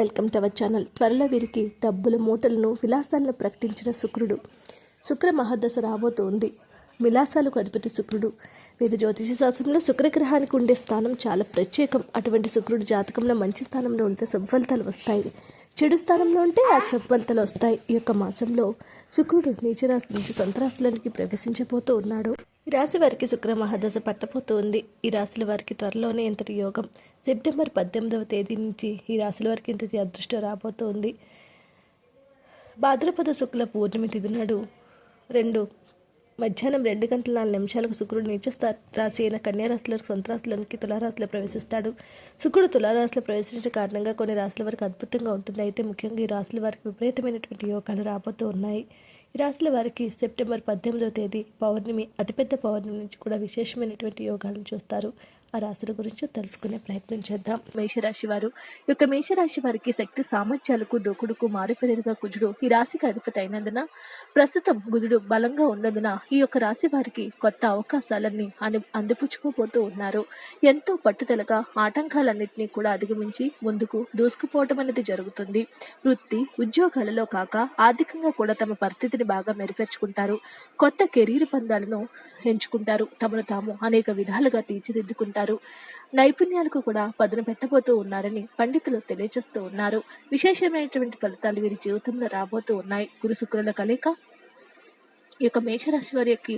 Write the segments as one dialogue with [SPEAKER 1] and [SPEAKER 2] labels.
[SPEAKER 1] Welcome to our channel. త్వరలో వీరికి డబ్బుల మూటలను విలాసాలను ప్రకటించిన శుక్రుడు. శుక్ర మహాదశ రాబోతోంది. విలాసాలకు అధిపతి శుక్రుడు. వీరి జ్యోతిష శాస్త్రంలో శుక్రగ్రహానికి ఉండే స్థానం చాలా ప్రత్యేకం. అటువంటి శుక్రుడు జాతకంలో మంచి స్థానంలో ఉంటే సఫలితాలు వస్తాయి. చెడు స్థానంలో ఉంటే ఆ సఫలితాలు వస్తాయి. ఈ యొక్క మాసంలో శుక్రుడు నీచరాశి నుంచి సంతరాశులకి ప్రవేశించబోతూ ఉన్నాడు. ఈ రాశి వారికి శుక్ర మహాదశ పట్టబోతోంది. ఈ రాశుల వారికి త్వరలోనే ఇంతటి యోగం. సెప్టెంబర్ పద్దెనిమిదవ తేదీ నుంచి ఈ రాశుల వారికి ఇంతటి అదృష్టం రాబోతోంది. భాద్రపద శుక్ల పూర్ణిమ తిథి నాడు రెండు మధ్యాహ్నం రెండు గంటల నాలుగు నిమిషాలకు శుక్రుడు నీచ రాశి అయిన కన్యారాశులకు సంతరాశులకి తులారాశిలో ప్రవేశిస్తాడు. శుక్రుడు తులారాశిలో ప్రవేశించిన కారణంగా కొన్ని రాశుల వారికి అద్భుతంగా ఉంటుంది అయితే ముఖ్యంగా ఈ రాశుల వారికి విపరీతమైనటువంటి యోగాలు రాబోతూ ఉన్నాయి. రాశుల వారికి సెప్టెంబర్ పద్దెనిమిదవ తేదీ పౌర్ణమి అతిపెద్ద పౌర్ణమి నుంచి కూడా విశేషమైనటువంటి యోగాలను చూస్తారు. ఆ రాశుల గురించి తెలుసుకునే ప్రయత్నం చేద్దాం. మేషరాశి వారు యొక్క మేషరాశి వారికి శక్తి సామర్థ్యాలకు దూకుడుకు మారిపోయేరుగా కుజుడు ఈ రాశికి అధిపతి అయినందున ప్రస్తుతం గుజుడు బలంగా ఉన్నందున ఈ యొక్క రాశి వారికి కొత్త అవకాశాలన్నీ అని అందిపుచ్చుకోబోతూ ఉన్నారు. ఎంతో పట్టుదలగా ఆటంకాలన్నింటినీ కూడా అధిగమించి ముందుకు దూసుకుపోవటం అనేది జరుగుతుంది. వృత్తి ఉద్యోగాలలో కాక ఆర్థికంగా కూడా తమ పరిస్థితిని బాగా మెరుగుపరుచుకుంటారు కొత్త కెరీర్ పందాలను ఎంచుకుంటారు. తమను తాము అనేక విధాలుగా తీర్చిదిద్దుకుంటారు. నైపుణ్యాలకు కూడా పదును పెట్టబోతూ ఉన్నారని పండితులు తెలియజేస్తూ ఉన్నారు. విశేషమైనటువంటి ఫలితాలు వీరి జీవితంలో రాబోతూ ఉన్నాయి. గురు శుక్రుల కలయిక ఈ యొక్క మేషరాశి వారికి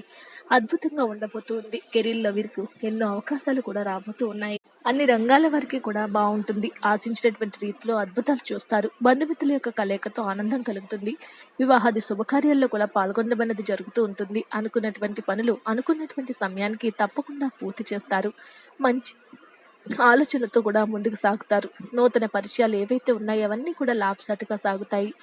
[SPEAKER 1] అద్భుతంగా ఉండబోతుంది కెరీర్లో వీరికి ఎన్నో అవకాశాలు కూడా రాబోతూ ఉన్నాయి. అన్ని రంగాల వారికి కూడా బాగుంటుంది. ఆశించినటువంటి రీతిలో అద్భుతాలు చూస్తారు. బంధుమిత్రుల యొక్క కలయికతో ఆనందం కలుగుతుంది. వివాహాది శుభకార్యాల్లో కూడా పాల్గొనబడినది జరుగుతూ ఉంటుంది. అనుకున్నటువంటి పనులు అనుకున్నటువంటి సమయానికి తప్పకుండా పూర్తి చేస్తారు. మంచి ఆలోచనతో కూడా ముందుకు సాగుతారు. నూతన పరిచయాలు ఏవైతే ఉన్నాయో అవన్నీ కూడా లాభసాటిగా సాగుతాయి.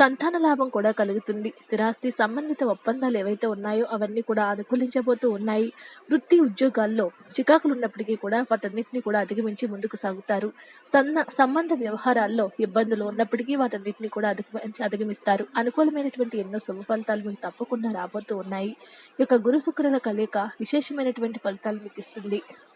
[SPEAKER 1] సంతాన లాభం కూడా కలుగుతుంది. స్థిరాస్తి సంబంధిత ఒప్పందాలు ఏవైతే ఉన్నాయో అవన్నీ కూడా అనుకూలించబోతూ ఉన్నాయి. వృత్తి ఉద్యోగాల్లో చికాకులు ఉన్నప్పటికీ కూడా వాటన్నిటిని కూడా అధిగమించి ముందుకు సాగుతారు. సన్న సంబంధ వ్యవహారాల్లో ఇబ్బందులు ఉన్నప్పటికీ వాటన్నిటిని కూడా అధిగమించి అధిగమిస్తారు. అనుకూలమైనటువంటి ఎన్నో శుభ ఫలితాలు మీకు తప్పకుండా రాబోతూ ఉన్నాయి. ఈ యొక్క గురు శుక్రుల కలయిక విశేషమైనటువంటి ఫలితాలు మీకు ఇస్తుంది.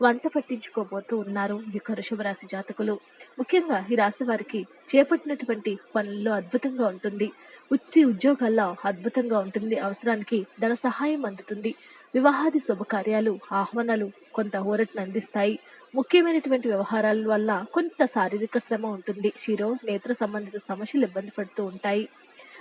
[SPEAKER 1] వంట పట్టించుకోబోతూ ఉన్నారు ఈ యొక్క వృషభ రాశి జాతకులు. ముఖ్యంగా ఈ రాశి వారికి చేపట్టినటువంటి పనుల్లో అద్భుతంగా ఉంటుంది. ఉత్తి ఉద్యోగాల్లో అద్భుతంగా ఉంటుంది. అవసరానికి ధన సహాయం అందుతుంది. వివాహాది శుభకార్యాలు ఆహ్వానాలు కొంత ఊరటను అందిస్తాయి. ముఖ్యమైనటువంటి వ్యవహారాల వల్ల కొంత శారీరక శ్రమ ఉంటుంది. శిరో నేత్ర సంబంధిత సమస్యలు ఇబ్బంది పడుతూ ఉంటాయి.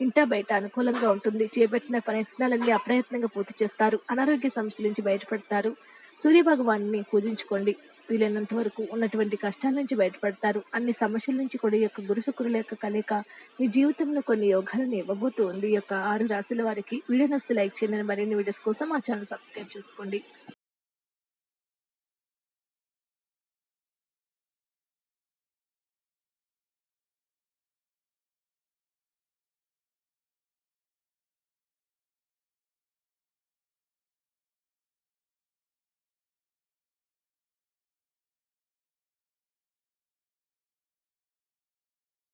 [SPEAKER 1] ఇంటా బయట అనుకూలంగా ఉంటుంది. చేపట్టిన ప్రయత్నాలన్నీ అప్రయత్నంగా పూర్తి చేస్తారు. అనారోగ్య సమస్యల నుంచి బయటపడతారు. సూర్య భగవాన్ని పూజించుకోండి. వీలైనంత వరకు ఉన్నటువంటి కష్టాల నుంచి బయటపడతారు. అన్ని సమస్యల నుంచి కూడా ఈ యొక్క గురు శుక్రుల యొక్క కలయిక మీ జీవితంలో కొన్ని యోగాలను ఇవ్వబోతూ ఉంది ఈ యొక్క ఆరు రాశుల వారికి వీడియో నస్తు లైక్ చేయండి. మరిన్ని వీడియోస్ కోసం మా ఛానల్ సబ్స్క్రైబ్ చేసుకోండి.